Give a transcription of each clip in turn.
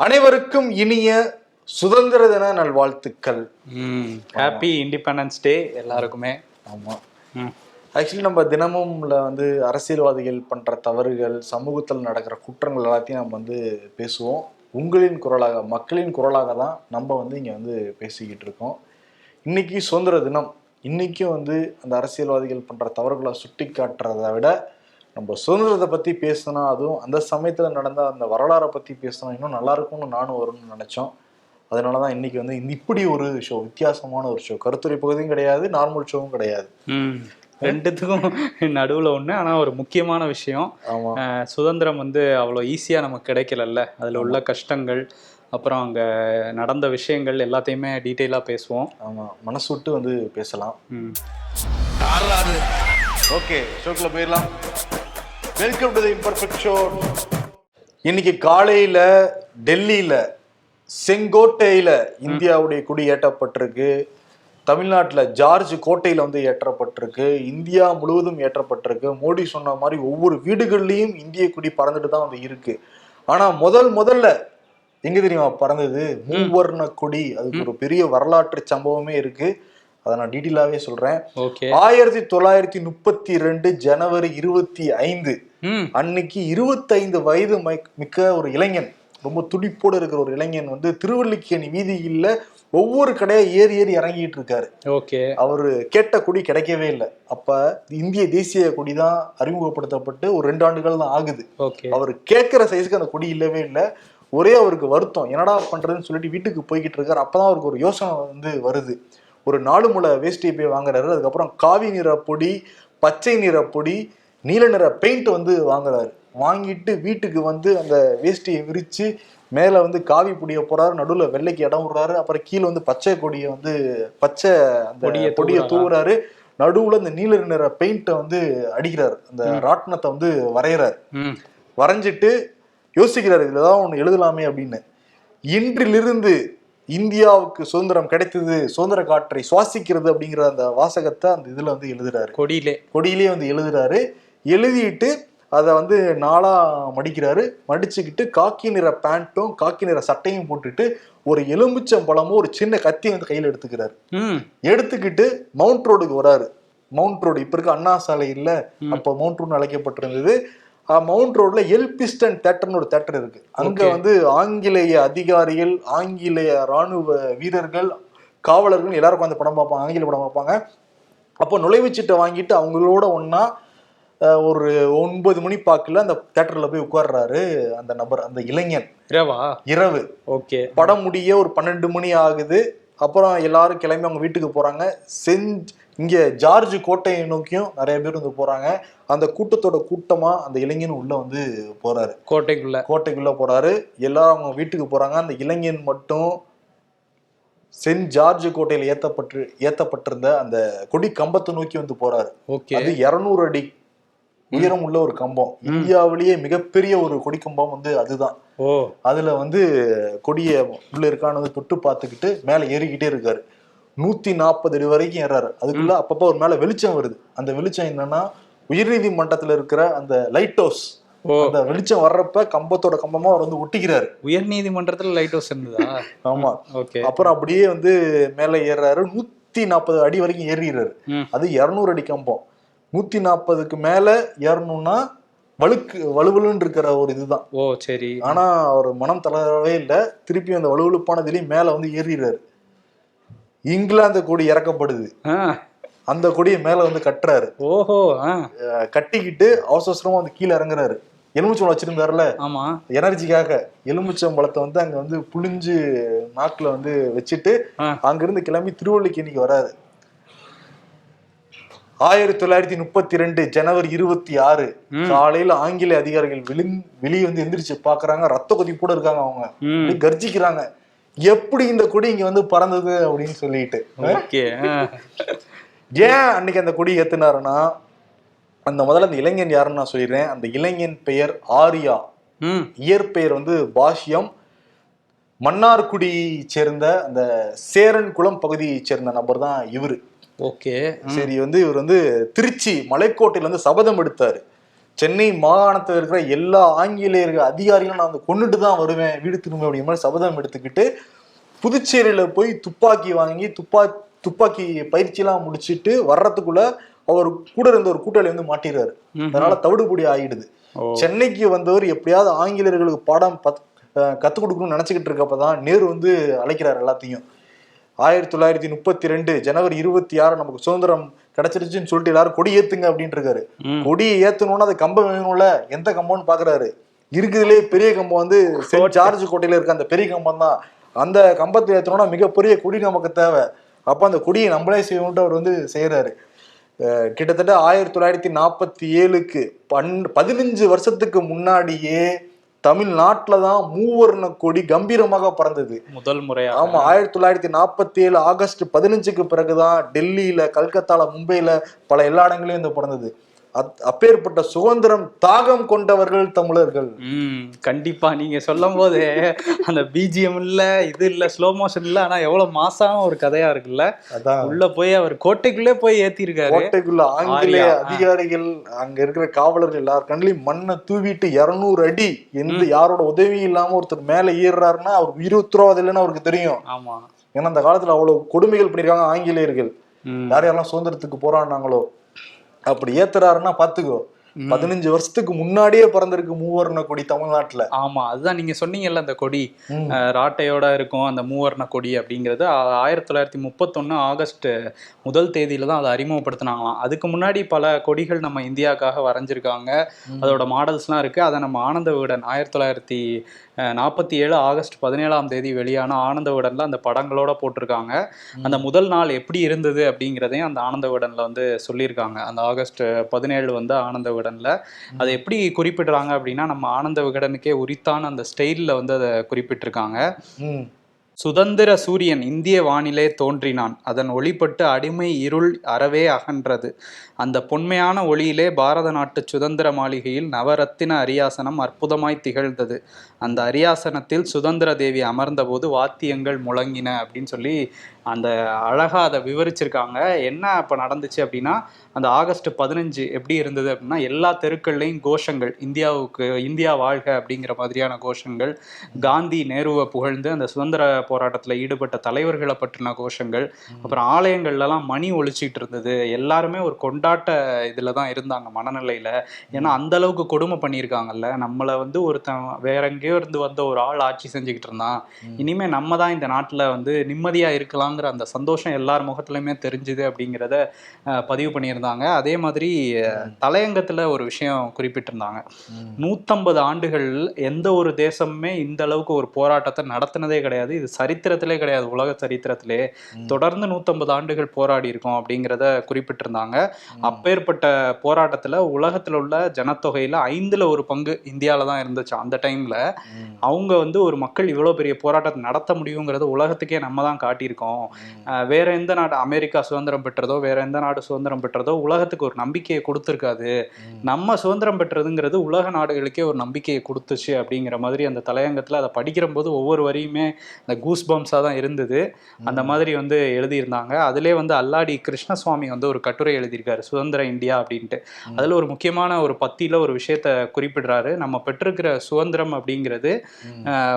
அனைவருக்கும் இனிய சுதந்திர தின நல்வாழ்த்துக்கள். ஹாப்பி இண்டிபெண்டன்ஸ் டே எல்லாருக்குமே. ஆமா. ம். ஆக்சுவலி நம்ம தினமும்ல வந்து அரசியல்வாதிகள் பண்ற தவறுகள் சமூகத்தில் நடக்கிற குற்றங்கள் எல்லாத்தையும் நம்ம வந்து பேசுவோம். உங்களின் குரலாக மக்களின் குரலாக தான் நம்ம வந்து இங்க வந்து பேசிக்கிட்டு இருக்கோம். இன்னைக்கு சுதந்திர தினம். இன்னைக்கும் வந்து அந்த அரசியல்வாதிகள் பண்ற தவறுகளை சுட்டி காட்டுறதை விட நம்ம சுதந்திரத்தை பத்தி பேசினா அதுவும் அந்த சமயத்துல நடந்த அந்த வரலாறை பத்தி பேசினா இன்னும் நல்லா இருக்கும்னு நானும் வரும்னு நினைச்சோம். அதனால தான் இன்னைக்கு வந்து இந்த இப்படி ஒரு ஷோ வித்தியாசமான ஒரு ஷோ கருத்துரை பகுதியும் கிடையாது நார்மல் ஷோவும் கிடையாது. ம். ரெண்டுத்துக்கும் நடுவில் ஒன்று ஆனால் ஒரு முக்கியமான விஷயம். சுதந்திரம் வந்து அவ்வளோ ஈஸியாக நமக்கு கிடைக்கலல்ல. அதில் உள்ள கஷ்டங்கள் அப்புறம் அங்கே நடந்த விஷயங்கள் எல்லாத்தையுமே டீட்டெயிலாக பேசுவோம். ஆமா. மனசு விட்டு வந்து பேசலாம். ம். ஓகே ஷோக்குள்ள போயிடலாம். Welcome to the imperfect show இன்னைக்கு காலையில டெல்லியில செங்கோட்டையில இந்தியாவுடைய கொடி ஏற்றப்பட்டிருக்கு. தமிழ்நாட்டுல ஜார்ஜ் கோட்டையில வந்து ஏற்றப்பட்டிருக்கு. இந்தியா முழுவதும் ஏற்றப்பட்டிருக்கு. மோடி சொன்ன மாதிரி ஒவ்வொரு வீடுகள்லயும் இந்திய கொடி பறந்துட்டு தான் வந்து இருக்கு. ஆனா முதல் முதல்ல எங்க தெரியுமா பறந்தது? மூவர்ண கொடி. அதுக்கு ஒரு பெரிய வரலாற்று சம்பவமே இருக்கு. அதை நான் டீட்டெயிலாவே சொல்றேன். ஓகே. ஆயிரத்தி தொள்ளாயிரத்தி முப்பத்தி ரெண்டு ஜனவரி இருபத்தி ஐந்து. அன்னைக்கு இருபத்தைந்து வயது மைக்- மிக்க ஒரு இளைஞன் ரொம்ப துடிப்போடு இருக்கிற ஒரு இளைஞன் வந்து திருவல்லிக்கேணி வீதியில ஒவ்வொரு கடையா ஏறி ஏறி இறங்கிட்டு இருக்காரு. ஓகே. அவரு கேட்ட கொடி கிடைக்கவே இல்லை. அப்ப இந்திய தேசிய கொடி தான் அறிமுகப்படுத்தப்பட்டு ஒரு ரெண்டு ஆண்டுகள் தான் ஆகுது. அவர் கேட்கிற சைஸ்க்கு அந்த கொடி இல்லவே இல்லை. ஒரே அவருக்கு வருத்தம். என்னடா பண்றதுன்னு சொல்லிட்டு வீட்டுக்கு போய்கிட்டு இருக்காரு. அப்பதான் அவருக்கு ஒரு யோசனை வந்து வருது. ஒரு நாலு முளை வேஷ்டியை போய் வாங்குறாரு. அதுக்கப்புறம் காவி நிற பொடி பச்சை நிற பொடி நீல நிற பெயிண்ட் வந்து வாங்குறாரு. வாங்கிட்டு வீட்டுக்கு வந்து அந்த வேஷ்டியை விரிச்சு மேல வந்து காவி பொடியை போறாரு நடுவுல வெள்ளைக்கு இடம் விடுறாரு. அப்புறம் கீழே வந்து பச்சை கொடியை வந்து பச்சை அந்த பொடியை தூவுறாரா? நடுவுல இந்த நீல நிற பெயிண்ட்டை வந்து அடிக்கிறாரு. அந்த ராட்டினத்தை வந்து வரைகிறாரு வரைஞ்சிட்டு யோசிக்கிறாரு இதுல ஏதாவது ஒண்ணு எழுதலாமே அப்படின்னு. இன்றிலிருந்து இந்தியாவுக்கு சுதந்திரம் கிடைத்தது சுதந்திர காற்றை சுவாசிக்கிறது அப்படிங்கிற அந்த வாசகத்தை அந்த இதுல வந்து எழுதுறாரு. கொடியிலே. கொடியிலே வந்து எழுதுறாரு. எழுதிட்டு அதை வந்து நாளா மடிக்கிறாரு. மடிச்சுக்கிட்டு காக்கி நிற பேண்ட்டும் காக்கி நிற சட்டையும் போட்டுட்டு ஒரு எலுமிச்சம் பழமும் ஒரு சின்ன கத்தி வந்து கையில எடுத்துக்கிறாரு. எடுத்துக்கிட்டு மவுண்ட் ரோடுக்கு வராரு. மவுண்ட் ரோடு இப்ப இருக்க அண்ணா சாலை இல்ல. அப்ப மவுண்ட் ரோடு அழைக்கப்பட்டிருந்தது. மவுண்ட் ரோட்ல எல்பிஸ்டன் தேட்டர்னு ஒரு தேட்டர் இருக்கு. அங்க. வந்து ஆங்கிலேய அதிகாரிகள் ஆங்கிலேய ராணுவ வீரர்கள் காவலர்கள் எல்லாரும் அந்த படம் பார்ப்பாங்க ஆங்கில படம் பார்ப்பாங்க. அப்போ நுழைவுச்சீட்டை வாங்கிட்டு அவங்களோட அஹ், ஒரு ஒன்பது மணி பாக்குல அந்த தேட்டர்ல போய் உட்கார்றாரு அந்த நபர் அந்த இளைஞன். இரவா? இரவு. ஓகே படம் முடிய ஒரு பன்னெண்டு மணி ஆகுது. அப்புறம் எல்லாரும் கிளம்பி அவங்க வீட்டுக்கு போறாங்க. செஞ்ச் இங்க ஜார்ஜ் கோட்டையை நோக்கியும் நிறைய பேர் வந்து போறாங்க. அந்த கூட்டத்தோட கூட்டமா அந்த இளைஞன் உள்ள வந்து போறாரு. கோட்டைக்குள்ள. கோட்டைக்குள்ள போறாரு. எல்லாரும் அவங்க வீட்டுக்கு போறாங்க. அந்த இளைஞன் மட்டும் சென்ட் ஜார்ஜ் கோட்டையில ஏத்தப்பட்டு ஏத்தப்பட்டிருந்த அந்த கொடி கம்பத்தை நோக்கி வந்து போறாரு. ஓகே. அது இருநூறு அடி உயரம் உள்ள ஒரு கம்பம். இந்தியாவிலேயே மிகப்பெரிய ஒரு கொடி கம்பம் வந்து அதுதான். ஓ. அதுல வந்து கொடிய உள்ள இருக்கான்னு வந்து தொட்டு பார்த்துக்கிட்டு மேல ஏறிக்கிட்டே இருக்காரு. நூத்தி நாற்பது அடி வரைக்கும் ஏறாரு. அதுக்குள்ள அப்பப்போ ஒரு மேல வெளிச்சம் வருது. அந்த வெளிச்சம் என்னன்னா உயர்நீதிமன்றத்துல இருக்கிற அந்த லைட் ஹவுஸ் அந்த வெளிச்சம் வர்றப்ப கம்பத்தோட கம்பமா அவர் வந்து ஒட்டிக்கிறாரு. உயர் நீதிமன்றத்துல லைட் ஹவுஸ் இருந்ததா? ஆமா. ஓகே. அப்புறம் அப்படியே வந்து மேல ஏறாரு நூத்தி நாற்பது அடி வரைக்கும் ஏறிடுறாரு. அது இருநூறு அடி கம்பம். நூத்தி நாற்பதுக்கு மேல ஏறணும்னா வழுக்கு வலுவலுன்னு இருக்கிற ஒரு இதுதான். ஓ சரி. ஆனா அவர் மனம் தளரவே இல்லை. திருப்பி அந்த வலுவலுப்பானதுலயும் மேல வந்து ஏறிடுறாரு. இங்கிலாந்து கொடி இறக்கப்படுது. அந்த கொடியை மேல வந்து கட்டுறாரு. ஓஹோ கட்டிக்கிட்டு அவசர அவசரமா வந்து கீழே இறங்குறாரு. எலுமிச்சம்பழம் வச்சிருந்தாருல ஆமா. எனர்ஜிக்காக. எலுமிச்சம்பழத்தை வந்து அங்க வந்து புளிஞ்சு நாக்குல வந்து வச்சுட்டு. அங்கிருந்து கிளம்பி திருவள்ளிக்கேணிக்கு வராரு. ஆயிரத்தி தொள்ளாயிரத்தி முப்பத்தி ரெண்டு ஜனவரி இருபத்தி ஆறு. காலையில ஆங்கில அதிகாரிகள் வெளி வெளியே வந்து எந்திரிச்சு பாக்குறாங்க ரத்த கொதிப்போட இருக்காங்க அவங்க. கர்ஜிக்கிறாங்க. எப்படி இந்த கொடி இங்க வந்து பறந்தது அப்படின்னு சொல்லிட்டு ஏன் அன்னைக்கு அந்த கொடி ஏத்துனாருன்னா அந்த முதல்ல அந்த இளைஞன் யாருன்னு நான் சொல்லிடுறேன். அந்த இளைஞன் பெயர் ஆரியா. இயற்பெயர் வந்து பாஷ்யம். மன்னார்குடி சேர்ந்த அந்த சேரன் குளம் பகுதியை சேர்ந்த நபர் தான் இவரு. ஓகே. சரி வந்து இவர் வந்து திருச்சி மலைக்கோட்டையில வந்து சபதம் எடுத்தாரு. சென்னை மாகாணத்தில் இருக்கிற எல்லா ஆங்கிலேயர்கள் அதிகாரிகளும் நான் வந்து கொண்டுட்டு தான் வருவேன் வீடு திரும்ப அப்படிங்கிற மாதிரி சபதம் எடுத்துக்கிட்டு புதுச்சேரியில போய் துப்பாக்கி வாங்கி துப்பா துப்பாக்கி பயிற்சியெல்லாம் முடிச்சிட்டு வர்றதுக்குள்ள அவர் கூட இருந்த ஒரு கூட்டாளி வந்து மாட்டிடுறாரு. அதனால தவிடுபடி ஆயிடுது. சென்னைக்கு வந்தவர் எப்படியாவது ஆங்கிலேயர்களுக்கு பாடம் கத்துக் கொடுக்கணும்னு நினைச்சுக்கிட்டு இருக்கப்பதான் நேரு வந்து அழைக்கிறார் எல்லாத்தையும். ஆயிரத்தி தொள்ளாயிரத்தி முப்பத்தி ரெண்டு ஜனவரி இருபத்தி ஆறு நமக்கு சுதந்திரம் கிடைச்சிருச்சுன்னு சொல்லிட்டு எல்லாரும் கொடி ஏத்துங்க அப்படின்ட்டு இருக்காரு. கொடியை ஏத்தணும்னா அது கம்பம் வேணும்ல? எந்த கம்பம்னு பாக்குறாரு. இருக்குதுலே பெரிய கம்பம் வந்து சென்ட் ஜார்ஜ் கோட்டையில இருக்க அந்த பெரிய கம்பம் தான். அந்த கம்பத்தை ஏத்தணும்னா மிகப்பெரிய கொடி நமக்கு தேவை. அப்ப அந்த கொடியை நம்மளே செய்யணும்ட்டு அவர் வந்து செய்யறாரு. கிட்டத்தட்ட ஆயிரத்தி தொள்ளாயிரத்தி நாற்பத்தி ஏழுக்கு பன் பதினஞ்சு வருஷத்துக்கு முன்னாடியே தமிழ்நாட்டுல தான் மூவர்ண கொடி கம்பீரமாக பறந்தது. முதல் முறையா ஆமா ஆயிரத்தி தொள்ளாயிரத்தி நாற்பத்தி ஏழு ஆகஸ்ட் பதினஞ்சுக்கு பிறகுதான் டெல்லியில கல்கத்தால மும்பையில பல எல்லா இடங்களையும் இந்த பிறந்தது. அப்பேற்பட்ட சுதந்திரம் தாகம் கொண்டவர்கள் தமிழர்கள். கண்டிப்பா. நீங்க சொல்லும் போது அந்த பிஜிஎம் இல்ல இது இல்ல ஸ்லோ மோஷன் இல்ல ஆனா எவ்வளவு மாசான ஒரு கதையா இருக்குல்ல? அதான். உள்ள போய் அவர் கோட்டைக்குள்ளே போய் ஏத்திருக்காரு. கோட்டைக்குள்ள ஆங்கிலேய. அதிகாரிகள் அங்க இருக்கிற காவலர்கள் எல்லார் கண்ணிலையும் மண்ணை தூவிட்டு இருநூறு அடி எந்த யாரோட உதவியும் இல்லாம ஒருத்தர் மேல ஏறுறாருன்னா அவர் உயிர் உத்தரவாதம் இல்லைன்னு அவருக்கு தெரியும். ஆமா. ஏன்னா அந்த காலத்துல அவ்வளவு கொடுமைகள் பண்ணிருக்காங்க ஆங்கிலேயர்கள். யார் யாரெல்லாம் சுதந்திரத்துக்கு போராடினாங்களோ. அப்படி ஏத்துறாருன்னா பாத்துக்கோ. பதினஞ்சு வருஷத்துக்கு முன்னாடியே பிறந்திருக்கு மூவர்ண கொடி தமிழ்நாட்டுல. ஆமா அதுதான் நீங்க சொன்னீங்கல்ல அந்த கொடி. ராட்டையோட இருக்கும் அந்த மூவர்ண கொடி அப்படிங்கிறது. ஆயிரத்தி தொள்ளாயிரத்தி முப்பத்தொன்னு ஆகஸ்ட் முதல் தேதியில தான் அதை அறிமுகப்படுத்தினாங்களாம். அதுக்கு முன்னாடி பல கொடிகள் நம்ம இந்தியாவுக்காக வரைஞ்சிருக்காங்க. அதோட மாடல்ஸ்லாம் இருக்கு. அதை நம்ம ஆனந்த விகடன் ஆயிரத்தி தொள்ளாயிரத்தி நாற்பத்தி ஏழு ஆகஸ்ட் பதினேழாம் தேதி வெளியான ஆனந்த விகடன்ல அந்த படங்களோட போட்டிருக்காங்க. அந்த முதல் நாள் எப்படி இருந்தது அப்படிங்கிறதையும் அந்த ஆனந்த விகடன்ல வந்து சொல்லியிருக்காங்க. அந்த ஆகஸ்ட் பதினேழு வந்து ஆனந்த விகடன்ல. அதை எப்படி குறிப்பிடுறாங்க அப்படின்னா நம்ம ஆனந்த விகடனுக்கே உரித்தான அந்த ஸ்டைலில் வந்து அதை குறிப்பிட்டிருக்காங்க. சுதந்திர சூரியன் இந்திய வானிலே தோன்றினான். அதன் ஒளிப்பட்டு அடிமை இருள் அறவே அகன்றது. அந்த பொன்மையான ஒளியிலே பாரத நாட்டு சுதந்திர மாளிகையில் நவரத்தின அரியாசனம் அற்புதமாய் திகழ்ந்தது. அந்த அரியாசனத்தில் சுதந்திர தேவி அமர்ந்தபோது வாத்தியங்கள் முழங்கின அப்படின்னு சொல்லி அந்த அழகா அதை விவரிச்சிருக்காங்க. என்ன இப்போ நடந்துச்சு அப்படின்னா அந்த ஆகஸ்ட் பதினஞ்சு எப்படி இருந்தது அப்படின்னா எல்லா தெருக்கள்லையும் கோஷங்கள் இந்தியாவுக்கு இந்தியா வாழ்க அப்படிங்கிற மாதிரியான கோஷங்கள் காந்தி நேருவை புகழ்ந்து அந்த சுதந்திர போராட்டத்தில் ஈடுபட்ட தலைவர்களை பற்றின கோஷங்கள் அப்புறம் ஆலயங்கள்லாம் மணி ஒழிச்சிட்டு இருந்தது. எல்லாருமே ஒரு கொண்டாட்ட இதில் தான் இருந்தாங்க மனநிலையில். ஏன்னா அந்த அளவுக்கு கொடுமை பண்ணியிருக்காங்கல்ல. நம்மளை வந்து ஒருத்தன் வேற எங்கேயோ இருந்து வந்த ஒரு ஆள் ஆட்சி செஞ்சுக்கிட்டு இருந்தான். இனிமே நம்ம தான் இந்த நாட்டில் வந்து நிம்மதியாக இருக்கலாங்கிற அந்த சந்தோஷம் எல்லார் முகத்துலையுமே தெரிஞ்சுது அப்படிங்கிறத பதிவு பண்ணியிருந்தாங்க. அதே மாதிரி தலையங்கத்தில் ஒரு விஷயம் குறிப்பிட்டிருந்தாங்க. ம். நூத்தம்பது ஆண்டுகள் எந்த ஒரு தேசமுமே இந்த அளவுக்கு ஒரு போராட்டத்தை நடத்தினதே கிடையாது. இது சரித்திரத்திலே கிடையாது. உலக சரித்திரத்திலே தொடர்ந்து நூத்தம்பது ஆண்டுகள் போராடி இருக்கோம் அப்படிங்கிறத குறிப்பிட்டிருந்தாங்க. அப்பேற்பட்ட போராட்டத்துல உலகத்துல உள்ள ஜனத்தொகையில ஐந்துல ஒரு பங்கு இந்தியால தான் இருந்துச்சு. அந்த டைம்ல. அவங்க வந்து ஒரு மக்கள் இவ்வளவு பெரிய போராட்டத்தை நடத்த முடியுங்கிறத உலகத்துக்கே நம்ம தான் காட்டியிருக்கோம். அஹ் வேற எந்த நாடு அமெரிக்கா சுதந்திரம் பெற்றதோ வேற எந்த நாடு சுதந்திரம் பெற்றதோ உலகத்துக்கு ஒரு நம்பிக்கையை கொடுத்துருக்காது. நம்ம சுதந்திரம் பெற்றதுங்கிறது உலக நாடுகளுக்கே ஒரு நம்பிக்கையை கொடுத்துச்சு அப்படிங்கிற மாதிரி அந்த தலையங்கத்தில் அதை படிக்கிற போது ஒவ்வொரு வரியுமே அந்த கூஸ் பம்ஸாக தான் இருந்தது. அந்த மாதிரி வந்து எழுதியிருந்தாங்க. அதிலே வந்து அல்லாடி கிருஷ்ணசுவாமி வந்து ஒரு கட்டுரை எழுதியிருக்காரு சுதந்திர இந்தியா அப்படின்ட்டு. அதில் ஒரு முக்கியமான ஒரு பத்தியில் ஒரு விஷயத்த குறிப்பிடுறாரு. நம்ம பெற்றிருக்கிற சுதந்திரம் அப்படிங்கிறது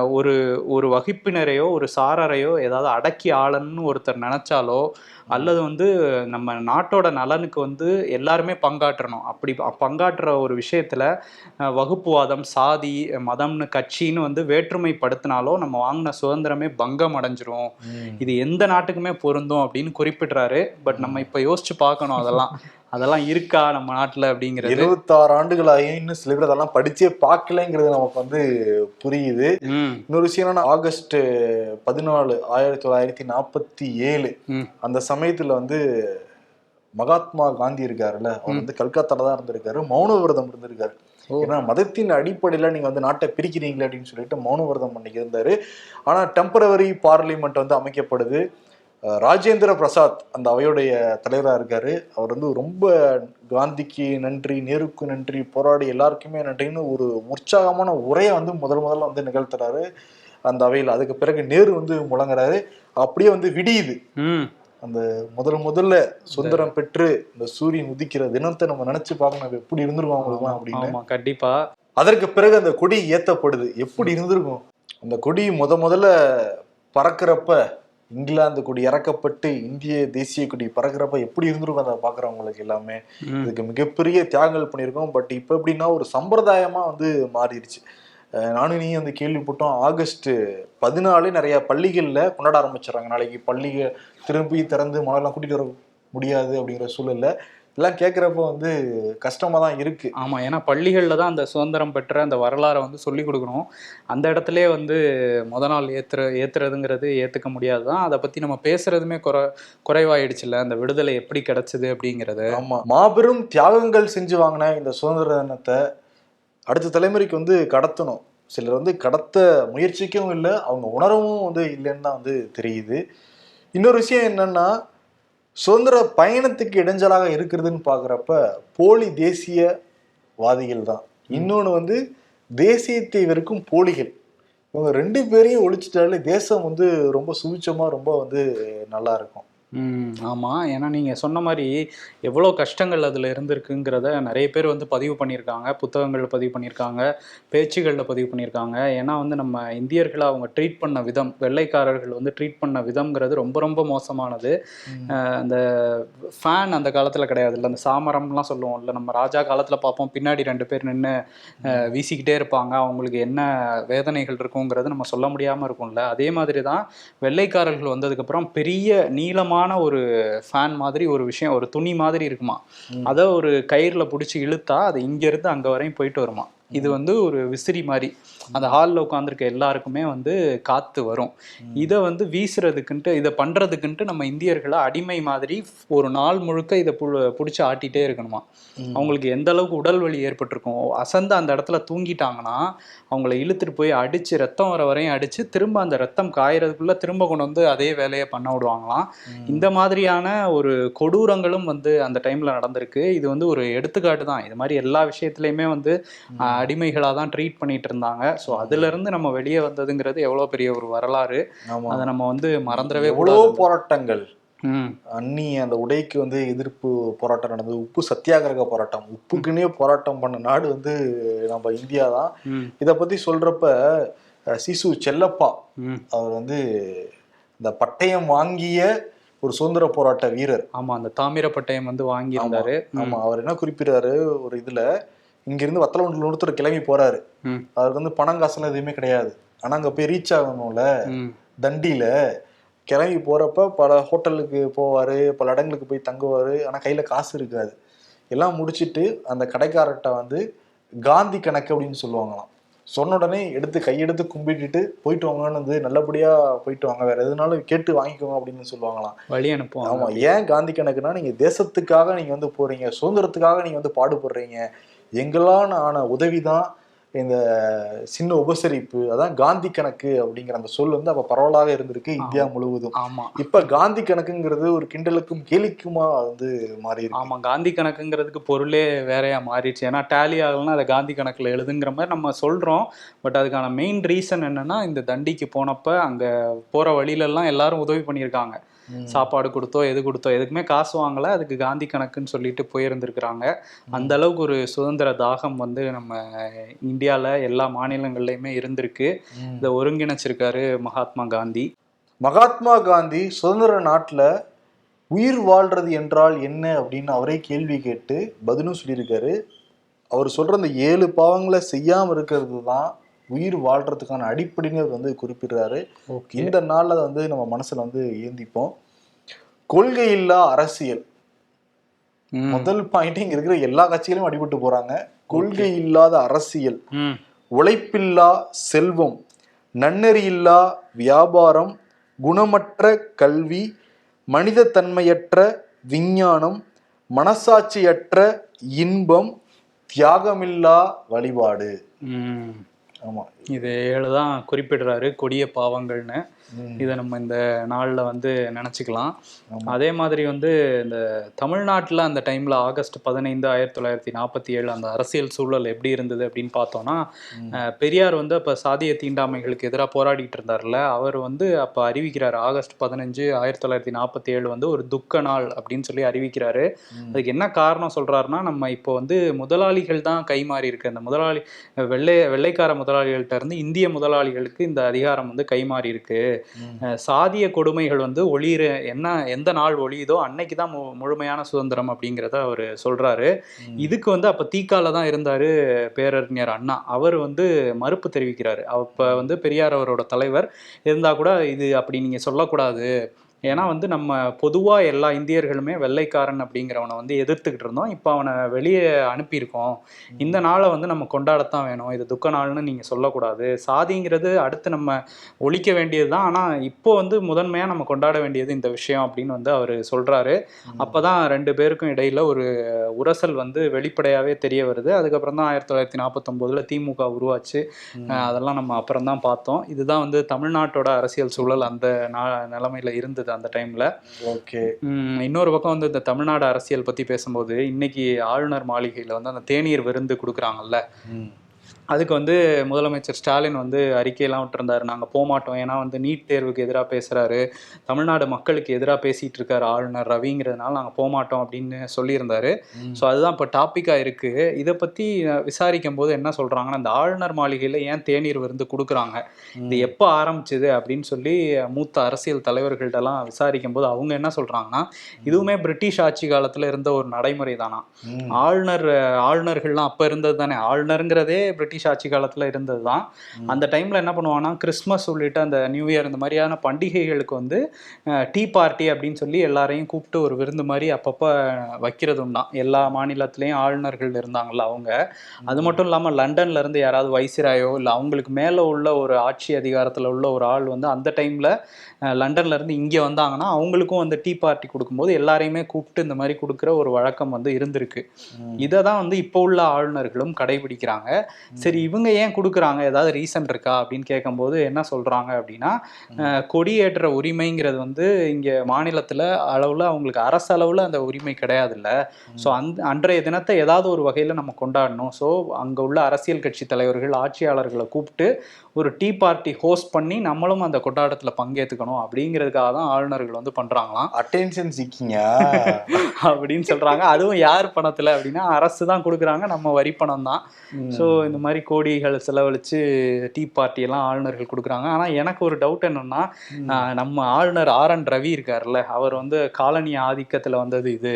ஒரு ஒரு வகுப்பினரையோ ஒரு சாரரையோ ஏதாவது அடக்கி ஆளணும்னு ஒருத்தர் நினைச்சாலோ அல்லது வந்து நம்ம நாட்டோட நலனுக்கு வந்து எல்லாருமே பங்காற்றணும். அப்படி பங்காற்றுற ஒரு விஷயத்துல வகுப்புவாதம் சாதி மதம்னு கட்சின்னு வந்து வேற்றுமைப்படுத்தினாலோ நம்ம வாங்கின சுதந்திரமே பங்கம் அடைஞ்சிரும். இது எந்த நாட்டுக்குமே பொருந்தும் அப்படின்னு குறிப்பிடுறாரு. பட் நம்ம இப்ப யோசிச்சு பார்க்கணும் அதெல்லாம். அதெல்லாம் இருக்கா நம்ம நாட்டுல அப்படிங்கிறது? எழுபத்தாறு ஆண்டுகள் ஆகியும் இன்னும் சில பேர் அதெல்லாம் படிச்சே பார்க்கலங்கிறது நமக்கு வந்து புரியுது. இன்னொரு விஷயம் என்னன்னா ஆகஸ்ட் பதினாலு ஆயிரத்தி தொள்ளாயிரத்தி நாற்பத்தி ஏழு அந்த சமயத்துல வந்து மகாத்மா காந்தி இருக்காருல்ல அவர் வந்து கல்கத்தால தான் இருந்திருக்காரு மௌன விரதம் இருந்திருக்காரு. ஏன்னா மதத்தின் அடிப்படையில நீங்க வந்து நாட்டை பிரிக்கிறீங்களே அப்படின்னு சொல்லிட்டு மௌன விரதம் பண்ணி இருந்தாரு. ஆனா டெம்பரவரி பார்லிமெண்ட் வந்து அமைக்கப்படுது. ராஜேந்திர பிரசாத் அந்த அவையுடைய தலைவரா இருக்காரு. அவர் வந்து ரொம்ப காந்திக்கு நன்றி நேருக்கு நன்றி போராடி எல்லாருக்குமே நன்றின்னு ஒரு உற்சாகமான உரையை வந்து முதல் முதல்ல வந்து நிகழ்த்துறாரு. அந்த அவையில் அதுக்கு பிறகு நேரு வந்து முழங்குறாரு. அப்படியே வந்து விடியுது. அந்த முதல் முதல்ல சுதந்திரம் பெற்று இந்த சூரியன் உதிக்கிற தினத்தை நம்ம நினைச்சு பார்க்கணும். எப்படி இருந்திருக்கும் அவங்களுக்குலாம் அப்படின்னு. கண்டிப்பா. அதற்கு பிறகு அந்த கொடி ஏத்தப்படுது. எப்படி இருந்திருக்கும்? அந்த கொடி முத முதல்ல பறக்கிறப்ப இங்கிலாந்து கொடி இறக்கப்பட்டு இந்திய தேசிய கொடி பறக்கிறப்ப எப்படி இருந்திருக்கும் அதை பாக்குறவங்களுக்கு எல்லாமே. இதுக்கு மிகப்பெரிய தியாகங்கள் பண்ணியிருக்கோம். பட் இப்போ எப்படின்னா ஒரு சம்பிரதாயமா வந்து மாறிடுச்சு. நானும் நீ வந்து கேள்விப்பட்டோம். ஆகஸ்ட் பதினாலே நிறைய பள்ளிகள்ல கொண்டாட ஆரம்பிச்சிடறாங்க. நாளைக்கு பள்ளிக திரும்பி திறந்து மழைலாம் கூட்டிட்டு வர முடியாது அப்படிங்கிற சூழல்ல இதெல்லாம் கேட்குறப்ப வந்து கஷ்டமா தான் இருக்கு. ஆமா ஏன்னா பள்ளிகளில் தான் அந்த சுதந்திரம் பெற்ற அந்த வரலாறை வந்து சொல்லி கொடுக்கணும். அந்த இடத்துலயே வந்து முத நாள் ஏத்துற ஏத்துறதுங்கிறது ஏத்துக்க முடியாது தான் அதை பத்தி நம்ம பேசுறதுமே குறை குறைவாயிடுச்சுல்ல? அந்த விடுதலை எப்படி கிடைச்சது அப்படிங்கிறது. ஆமா. மாபெரும் தியாகங்கள் செஞ்சு வாங்கின இந்த சுதந்திர தினத்தை அடுத்த தலைமுறைக்கு வந்து கடத்தணும். சிலர் வந்து கடத்த முயற்சிக்கவும் இல்லை அவங்க உணரவும் வந்து இல்லைன்னு தான் வந்து தெரியுது. இன்னொரு விஷயம் என்னன்னா சுதந்திர பயணத்துக்கு இடைஞ்சலாக இருக்கிறதுன்னு பார்க்குறப்ப போலி தேசியவாதிகள் தான். இன்னொன்று வந்து தேசியத்தை வெறுக்கும் போலிகள். இவங்க ரெண்டு பேரையும் ஒழிச்சிட்டாலே தேசம் வந்து ரொம்ப சுபிச்சமா ரொம்ப வந்து நல்லா இருக்கும். ஆமாம் ஏன்னா நீங்கள் சொன்ன மாதிரி எவ்வளோ கஷ்டங்கள் அதில் இருந்திருக்குங்கிறத நிறைய பேர் வந்து பதிவு பண்ணியிருக்காங்க. புத்தகங்களில் பதிவு பண்ணியிருக்காங்க. பேச்சுகளில் பதிவு பண்ணியிருக்காங்க. ஏன்னா வந்து நம்ம இந்தியர்களை அவங்க ட்ரீட் பண்ண விதம் வெள்ளைக்காரர்கள் வந்து ட்ரீட் பண்ண விதம்ங்கிறது ரொம்ப ரொம்ப மோசமானது. அந்த ஃபேன் அந்த காலத்தில் கிடையாது இல்லை. அந்த சாமரம்லாம் சொல்லுவோம்ல நம்ம ராஜா காலத்தில் பார்ப்போம். பின்னாடி ரெண்டு பேர் நின்று வீசிக்கிட்டே இருப்பாங்க. அவங்களுக்கு என்ன வேதனைகள் இருக்குங்கிறது நம்ம சொல்ல முடியாமல் இருக்கும்ல. அதே மாதிரி தான் வெள்ளைக்காரர்கள் வந்ததுக்கப்புறம் பெரிய நீளமான ஒரு ஃபேன் மாதிரி ஒரு விஷயம் ஒரு துணி மாதிரி இருக்குமா. அதை ஒரு கயிறில் பிடிச்சி இழுத்தா அது இங்கேருந்து அங்கே வரையும் போயிட்டு வருமா? இது வந்து ஒரு விசிறி மாதிரி. அந்த ஹாலில் உட்காந்துருக்க எல்லாருக்குமே வந்து காத்து வரும். இதை வந்து வீசுறதுக்குன்ட்டு இதை பண்றதுக்குன்ட்டு நம்ம இந்தியர்களை அடிமை மாதிரி ஒரு நாள் முழுக்க இதை பிடிச்சி ஆட்டிகிட்டே இருக்கணுமா. அவங்களுக்கு எந்த அளவுக்கு உடல் வலி ஏற்பட்டிருக்கும்? அசந்து அந்த இடத்துல தூங்கிட்டாங்கன்னா அவங்கள இழுத்துட்டு போய் அடிச்சு ரத்தம் வர வரையும் அடிச்சு திரும்ப அந்த ரத்தம் காயறதுக்குள்ள திரும்ப கொண்டு வந்து அதே வேலையை பண்ண விடுவாங்களாம். இந்த மாதிரியான ஒரு கொடூரங்களும் வந்து அந்த டைம்ல நடந்திருக்கு. இது வந்து ஒரு எடுத்துக்காட்டு தான். இது மாதிரி எல்லா விஷயத்துலையுமே வந்து அஹ், அடிமைகளா தான் ட்ரீட் பண்ணிட்டு இருந்தாங்க. ஸோ அதுல இருந்து நம்ம வெளியே வந்ததுங்கிறது எவ்வளவு பெரிய ஒரு வரலாறு. அதை நம்ம வந்து மறந்துடவே எவ்வளோ போராட்டங்கள். அன்னி அந்த உடைக்கு வந்து எதிர்ப்பு போராட்டம் நடந்தது. உப்பு சத்தியாகிரக போராட்டம். உப்புக்குன்னே போராட்டம் பண்ண நாடு வந்து நம்ம இந்தியா தான். இதை பத்தி சொல்றப்ப சிசு செல்லப்பா அவர் வந்து இந்த பட்டயம் வாங்கிய ஒரு சுதந்திர போராட்ட வீரர். ஆமா அந்த தாமிர பட்டயம் வந்து வாங்கியிருந்தாரு. ஆமா அவர் என்ன குறிப்பிடுறாரு? ஒரு இதுல இங்கிருந்து வத்தலகுண்டில் ஒருத்தர் கிளம்பி போறாரு. அவருக்கு வந்து பணம் காசுலாம் எதுவுமே கிடையாது. ஆனா அங்க போய் ரீச் ஆகணும்ல. தண்டியில கிளம்பி போறப்ப பல ஹோட்டலுக்கு போவாரு பல இடங்களுக்கு போய் தங்குவாரு. ஆனா கையில காசு இருக்காது. எல்லாம் முடிச்சிட்டு அந்த கடைக்காரர்கிட்ட வந்து காந்தி கணக்கு அப்படின்னு சொல்லுவாங்களாம். சொன்ன உடனே எடுத்து கையெடுத்து கும்பிட்டுட்டு போயிட்டு வாங்கன்னு வந்து நல்லபடியா போயிட்டு வாங்க. வேற எதுனாலும் கேட்டு வாங்கிக்கோங்க அப்படின்னு சொல்லுவாங்களாம். வழி அனுப்புவாங்க. ஆமா ஏன் காந்தி கணக்குனா நீங்க தேசத்துக்காக நீங்க வந்து போறீங்க சுதந்திரத்துக்காக நீங்க வந்து பாடுபடுறீங்க. எங்களான ஆன உதவிதான் இந்த சின்ன உபசரிப்பு அதான் காந்தி கணக்கு அப்படிங்கிற அந்த சொல் வந்து அப்ப பரவலாக இருந்திருக்கு இந்தியா முழுவதும். ஆமா. இப்ப காந்தி கணக்குங்கிறது ஒரு கிண்டலுக்கும் கேலிக்குமா வந்து மாறி ஆமா காந்தி கணக்குங்கிறதுக்கு பொருளே வேறையா மாறிடுச்சு. ஏன்னா டேலி ஆகலன்னா அதை காந்தி கணக்குல எழுதுங்கிற மாதிரி நம்ம சொல்றோம். பட் அதுக்கான மெயின் ரீசன் என்னன்னா இந்த தண்டிக்கு போனப்ப அங்க போற வழியில எல்லாம் எல்லாரும் உதவி பண்ணியிருக்காங்க. சாப்பாடு கொடுத்தோ எது கொடுத்தோ எதுக்குமே காசு வாங்கல. அதுக்கு காந்தி கணக்குன்னு சொல்லிட்டு போயிருந்திருக்கிறாங்க. அந்த அளவுக்கு ஒரு சுதந்திர தாகம் வந்து நம்ம இந்தியால எல்லா மாநிலங்கள்லயுமே இருந்திருக்கு. இதை ஒருங்கிணைச்சிருக்காரு மகாத்மா காந்தி. மகாத்மா காந்தி சுதந்திர நாட்டுல உயிர் வாழ்றது என்றால் என்ன அப்படின்னு அவரே கேள்வி கேட்டு பதிலும் சொல்லியிருக்காரு. அவர் சொல்ற அந்த ஏழு பாவங்களை செய்யாம இருக்கிறது தான் உயிர் வாழ்றதுக்கான அடிப்படைன்னு வந்து குறிப்பிடுறாரு. இந்த நாள்ல வந்து நம்ம மனசுல வந்து ஏந்திப்போம். கொள்கை இல்லா அரசியல் முதல் பாயிண்ட் இங்க இருக்கிற எல்லா கட்சிகளையும் அடிபட்டு போறாங்க. கொள்கை இல்லாத அரசியல். உழைப்பில்லா செல்வம். நன்னெறியில்லா வியாபாரம். குணமற்ற கல்வி. மனிதத்தன்மையற்ற விஞ்ஞானம். மனசாட்சியற்ற இன்பம். தியாகமில்லா வழிபாடு. ம் ஆமா இது ஏழு தான் குறிப்பிடுறாரு கொடிய பாவங்கள்னு. இதை நம்ம இந்த நாளில் வந்து நினச்சிக்கலாம். அதே மாதிரி வந்து இந்த தமிழ்நாட்டில் அந்த டைமில் ஆகஸ்ட் பதினைந்து ஆயிரத்தி தொள்ளாயிரத்தி நாற்பத்தி ஏழு அந்த அரசியல் சூழல் எப்படி இருந்தது அப்படின்னு பார்த்தோம்னா அஹ், பெரியார் வந்து அப்போ சாதிய தீண்டாமைகளுக்கு எதிராக போராடிட்டு இருந்தார்ல அவர் வந்து அப்போ அறிவிக்கிறார் ஆகஸ்ட் பதினஞ்சு ஆயிரத்தி தொள்ளாயிரத்தி நாற்பத்தி ஏழு வந்து ஒரு துக்க நாள் அப்படின்னு சொல்லி அறிவிக்கிறாரு. அதுக்கு என்ன காரணம் சொல்றாருன்னா நம்ம இப்போ வந்து முதலாளிகள் தான் கைமாறி இருக்கு. அந்த முதலாளி வெள்ளை வெள்ளைக்கார முதலாளிகள்ட்ட இருந்து இந்திய முதலாளிகளுக்கு இந்த அதிகாரம் வந்து கைமாறி இருக்கு சாதிய கொடுமைகள் வந்து ஒளிர என்ன எந்த நாள் ஒளியுதோ அன்னைக்கு தான் முழுமையான சுதந்திரம் அப்படிங்கிறத அவர் சொல்றாரு. இதுக்கு வந்து அப்ப தீக்கால தான் இருந்தாரு பேரறிஞர் அண்ணா. அவர் வந்து மறுப்பு தெரிவிக்கிறாரு. அப்ப வந்து பெரியார் அவரோட தலைவர் இருந்தா கூட இது அப்படி நீங்க சொல்லக்கூடாது. ஏன்னா வந்து நம்ம பொதுவா எல்லா இந்தியர்களுமே வெள்ளைக்காரன் அப்படிங்கிறவனை வந்து எதிர்த்துக்கிட்டு இருந்தோம். இப்போ அவனை வெளியே அனுப்பியிருக்கோம். இந்த நாளை வந்து நம்ம கொண்டாடத்தான் வேணும். இது துக்க நாள்னு நீங்கள் சொல்லக்கூடாது. சாதிங்கிறது அடுத்து நம்ம ஒழிக்க வேண்டியது தான் ஆனால் இப்போ வந்து முதன்மையாக நம்ம கொண்டாட வேண்டியது இந்த விஷயம் அப்படின்னு வந்து அவர் சொல்கிறாரு அப்போ தான் ரெண்டு பேருக்கும் இடையில ஒரு உரசல் வந்து வெளிப்படையாகவே தெரிய வருது. அதுக்கப்புறம் தான் ஆயிரத்தி தொள்ளாயிரத்தி நாற்பத்தொம்போதில் திமுக உருவாச்சு. அதெல்லாம் நம்ம அப்புறம் தான் பார்த்தோம். இதுதான் வந்து தமிழ்நாட்டோட அரசியல் சூழல் அந்த நா நிலமையில இருந்தது. அந்த டைமில் ஓகே. இன்னொரு பக்கம் வந்து இந்த தமிழ்நாடு அரசியல் பற்றி பேசும்போது இன்னைக்கு ஆளுநர் மாளிகையில் வந்து அந்த தேநீர் விருந்து கொடுக்குறாங்கல்ல. அதுக்கு வந்து முதலமைச்சர் ஸ்டாலின் வந்து அறிக்கையெல்லாம் விட்டுருந்தாரு. நாங்கள் போகமாட்டோம் ஏன்னா வந்து நீட் தேர்வுக்கு எதிராக பேசுகிறாரு தமிழ்நாடு மக்களுக்கு எதிராக பேசிகிட்டு இருக்காரு ஆளுநர் ரவிங்கிறதுனால நாங்கள் போகமாட்டோம் அப்படின்னு சொல்லியிருந்தாரு. ஸோ அதுதான் இப்போ டாப்பிக்காக இருக்குது இதை பற்றி விசாரிக்கும் போது என்ன சொல்கிறாங்கன்னா இந்த ஆளுநர் மாளிகையில் ஏன் தேநீர் விருந்து கொடுக்குறாங்க? இது எப்போ ஆரம்பிச்சது அப்படின்னு சொல்லி மூத்த அரசியல் தலைவர்கள்ட்டெல்லாம் விசாரிக்கும் போது அவங்க என்ன சொல்கிறாங்கன்னா இதுவுமே பிரிட்டிஷ் ஆட்சி காலத்தில் இருந்த ஒரு நடைமுறை தானா ஆளுநர் ஆளுநர்கள்லாம் அப்போ இருந்தது தானே? ஆளுநருங்கிறதே பிரிட்டிஷ் ஆட்சி காலத்தில் இருந்தது தான் அந்த டைமில் என்ன பண்ணுவாங்கன்னா கிறிஸ்மஸ் உள்ளிட்ட அந்த நியூ இயர் இந்த மாதிரியான பண்டிகைகளுக்கு வந்து டீ பார்ட்டி அப்படின்னு சொல்லி எல்லாரையும் கூப்பிட்டு ஒரு விருந்து மாதிரி அப்பப்போ வைக்கிறது உண்டாம் எல்லா மாநிலத்திலையும் ஆளுநர்கள் இருந்தாங்கல்ல அவங்க. அது மட்டும் இல்லாமல் லண்டன்ல இருந்து யாராவது வைசிராயோ இல்லை அவங்களுக்கு மேலே உள்ள ஒரு ஆட்சி அதிகாரத்தில் உள்ள ஒரு ஆள் வந்து அந்த டைமில் லண்டன்ல இருந்து இங்கே வந்தாங்கன்னா அவங்களுக்கும் வந்து டீ பார்ட்டி கொடுக்கும்போது எல்லாரையுமே கூப்பிட்டு இந்த மாதிரி கொடுக்குற ஒரு வழக்கம் வந்து இருந்திருக்கு. இதை தான் வந்து இப்போ உள்ள ஆளுநர்களும் கடைபிடிக்கிறாங்க. சரி இவங்க ஏன் கொடுக்குறாங்க? ஏதாவது ரீசன் இருக்கா? அப்படின்னு கேட்கும்போது என்ன சொல்றாங்க அப்படின்னா கொடியேற்ற உரிமைங்கிறது வந்து இங்கே மாநிலத்தில் அளவில் அவங்களுக்கு அரசளவில் அந்த உரிமை கிடையாதுல்ல. ஸோ அந்த அன்றைய தினத்தை ஏதாவது ஒரு வகையில் நம்ம கொண்டாடணும். ஸோ அங்கே உள்ள அரசியல் கட்சி தலைவர்கள் ஆட்சியாளர்களை கூப்பிட்டு ஒரு டீ பார்ட்டி ஹோஸ்ட் பண்ணி நம்மளும் அந்த கொண்டாட்டத்தில் பங்கேற்றுக்கணும் அப்படிங்கிறதுக்காக தான் ஆளுநர்கள் வந்து பண்ணுறாங்களாம் அட்டென்ஷன் சிக்கிங்க அப்படின்னு சொல்கிறாங்க அதுவும் யார் பணத்தில் அப்படின்னா அரசு தான் கொடுக்குறாங்க. நம்ம வரி பணம் தான் ஸோ இந்த மாதிரி கோடிகள் செலவழித்து டீ பார்ட்டி எல்லாம் ஆளுநர்கள் கொடுக்குறாங்க. ஆனால் எனக்கு ஒரு டவுட் என்னன்னா நம்ம ஆளுநர் ஆர் என் ரவி இருக்கார்ல அவர் வந்து காலனி ஆதிக்கத்தில் வந்தது இது.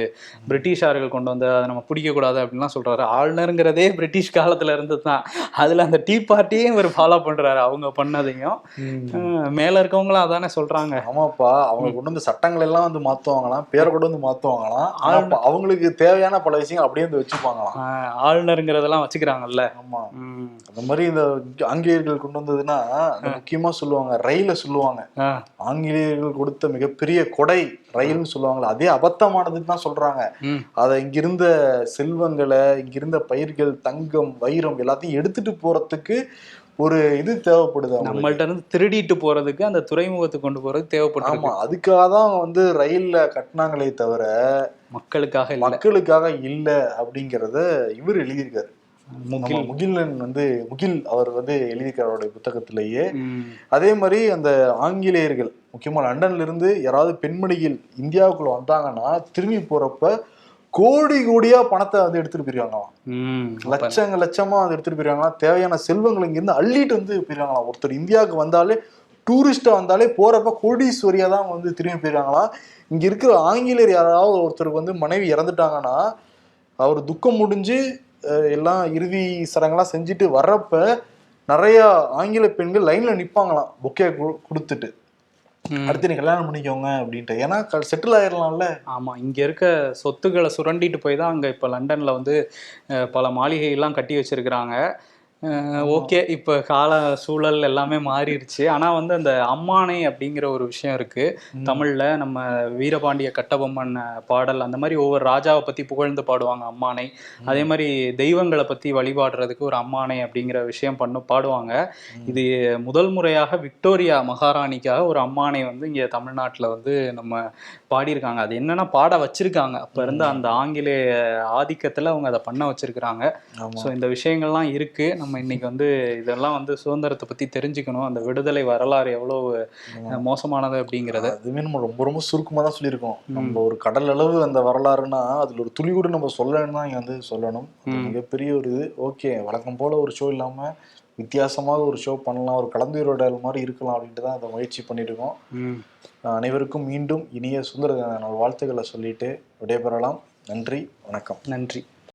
பிரிட்டிஷார்கள் கொண்டு வந்து அதை நம்ம பிடிக்கக்கூடாது அப்படின்லாம் சொல்றாரு. ஆளுநருங்கிறதே பிரிட்டிஷ் காலத்துல இருந்தது தான் அதில் அந்த டீ பார்ட்டியும் இவர் ஃபாலோ பண்றாரு அவங்க பண்ணதையும். மேல இருக்கவங்களும் அதானே சொல்றாங்க. ஆமாப்பா அவங்க கொண்டு வந்து சட்டங்கள் எல்லாம் வந்து மாத்துவாங்களாம் பேரை கொண்டு வந்து மாத்துவாங்களாம். ஆனா அப்ப அவங்களுக்கு தேவையான பல விஷயங்கள் அப்படியே வந்து வச்சுப்பாங்களாம். ஆளுநருங்கிறதெல்லாம் வச்சுக்கிறாங்கல்ல. ஆமா. ம். அந்த மாதிரி இந்த ஆங்கிலேயர்கள் கொண்டு வந்ததுன்னா முக்கியமா சொல்லுவாங்க ரயில சொல்லுவாங்க. ஆங்கிலேயர்கள் கொடுத்த மிகப்பெரிய கொடை ரயில்னு சொல்லுவாங்கல்ல அதே அபத்தமானதுன்னு தான் சொல்றாங்க. அதை இங்கிருந்த செல்வங்களை இங்கிருந்த பயிர்கள் தங்கம் வைரம் எல்லாத்தையும் எடுத்துட்டு போறதுக்கு ஒரு இது தேவைப்படுது. நம்மள்ட்ட இருந்து திருடிட்டு போறதுக்கு அந்த துறைமுகத்துக்கு கொண்டு போறதுக்கு தேவைப்பட்டிருக்கு. ஆமா அதுக்காக தான் வந்து ரயில்ல கட்டினாங்களே தவிர மக்களுக்காக மக்களுக்காக இல்ல அப்படிங்கறத இவர் எழுதியிருக்காரு. முகில். முகிலன் வந்து முகில் அவர் வந்து எழுதியிருக்காரு அவருடைய புத்தகத்திலேயே. அதே மாதிரி அந்த ஆங்கிலேயர்கள் முக்கியமா லண்டன்ல இருந்து யாராவது பெண்மணிகள் இந்தியாவுக்குள்ள வந்தாங்கன்னா திரும்பி போறப்ப கோடி கோடியா பணத்தை வந்து எடுத்துட்டு போயிருவாங்களாம். லட்சங்க லட்சமா வந்து எடுத்துட்டு போயிருவாங்களாம். தேவையான செல்வங்கள் இங்கிருந்து அள்ளிட்டு வந்து போயிருவாங்களாம். ஒருத்தர் இந்தியாவுக்கு வந்தாலே டூரிஸ்டா வந்தாலே போறப்ப கோடீஸ்வரியா தான் வந்து திரும்பி போயிருவாங்களாம். இங்க இருக்கிற ஆங்கிலேயர் யாராவது ஒருத்தருக்கு வந்து மனைவி இறந்துட்டாங்கன்னா அவர் துக்கம் முடிஞ்சு எல்லாம் இறுதி சடங்கெல்லாம் செஞ்சுட்டு வர்றப்ப நிறைய ஆங்கில பெண்கள் லைன்ல நிப்பாங்களாம் பொக்கே கொடுத்துட்டு. அடுத்து நீ கல்யாணம் பண்ணிக்கோங்க அப்படின்ட்டு. ஏன்னா செட்டில் ஆயிடலாம்ல ஆமா இங்க இருக்க சொத்துக்களை சுரண்டிட்டு போய் தான் அங்க இப்ப லண்டன்ல வந்து பல மாளிகையெல்லாம் கட்டி வச்சிருக்கிறாங்க. ஓகே இப்போ கால சூழல் எல்லாமே மாறிடுச்சு. ஆனால் வந்து அந்த அம்மானை அப்படிங்கிற ஒரு விஷயம் இருக்கு. தமிழ்ல நம்ம வீரபாண்டிய கட்டபொம்மன் பாடல் அந்த மாதிரி ஒவ்வொரு ராஜாவை பத்தி புகழ்ந்து பாடுவாங்க அம்மானை. அதே மாதிரி தெய்வங்களை பத்தி வழிபாடுறதுக்கு ஒரு அம்மானை அப்படிங்கிற விஷயம் பண்ணு பாடுவாங்க. இது முதல் முறையாக விக்டோரியா மகாராணிக்காக ஒரு அம்மானை வந்து இங்க தமிழ்நாட்டுல வந்து நம்ம பாடியிருக்காங்க. அது என்னன்னா பாட வச்சிருக்காங்க. அப்ப இருந்த அந்த ஆங்கிலேய ஆதிக்கத்துல அவங்க அதை பண்ண வச்சிருக்கிறாங்க. ஸோ இந்த விஷயங்கள்லாம் இருக்கு. நம்ம இன்னைக்கு வந்து இதெல்லாம் வந்து சுதந்திரத்தை பத்தி தெரிஞ்சுக்கணும். அந்த விடுதலை வரலாறு எவ்வளவு அஹ், மோசமானது அப்படிங்கிறது. அதுவுமே நம்ம ரொம்ப ரொம்ப சுருக்கமா தான் சொல்லியிருக்கோம். நம்ம ஒரு கடல் அளவு அந்த வரலாறுனா அதுல ஒரு துளி கூட நம்ம சொல்லணும்னா இங்க வந்து சொல்லணும். மிகப்பெரிய ஒரு இது. ஓகே வழக்கம் போல ஒரு ஷோ இல்லாம வித்தியாசமாக ஒரு ஷோ பண்ணலாம். ஒரு கலந்துரையாடல் மாதிரி இருக்கலாம் அப்படின்ட்டு தான் அதை முயற்சி பண்ணியிருக்கோம். அனைவருக்கும் மீண்டும் இனிய சுந்தர தின வாழ்த்துக்களை சொல்லிட்டு விடைபெறலாம். நன்றி வணக்கம். நன்றி.